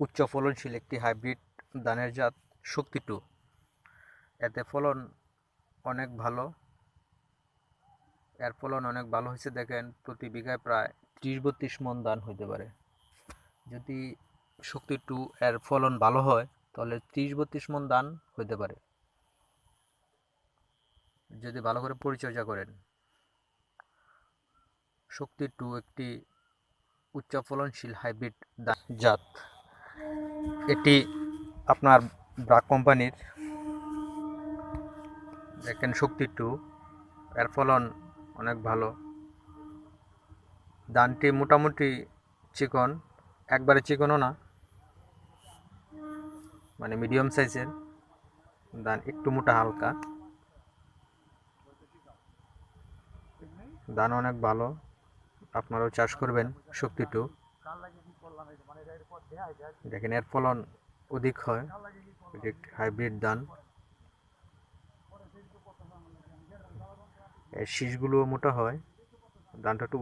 উচ্চ ফলনশীল একটি হাইব্রিড ধানের জাত শক্তি টু। এতে ফলন অনেক ভালো। এর ফলন অনেক ভালো হয়েছে দেখেন, প্রতি বিঘায় প্রায় ত্রিশ বত্রিশ মন ধান হইতে পারে। যদি শক্তি টু এর ফলন ভালো হয়, তাহলে ত্রিশ বত্রিশ মন ধান হইতে পারে। যদি ভালো করে পরিচর্যা করেন। শক্তি টু একটি উচ্চ ফলনশীল হাইব্রিড জাত। এটি আপনার ব্রাক কোম্পানির দেখেন শক্তি টু এর ফলন অনেক ভালো। ধানটি মোটামুটি চিকন, একবারে চিকনও না মানে মিডিয়াম সাইজের ধান একটু মোটা হালকা। ধান অনেক ভালো, আপনারাও চাষ করবেন শক্তি টু দেখেন, এর ফলন অধিক হয়। এটি একটি হাইব্রিড ধান। এর শীষগুলো মোটা হয়। ধানটা একটু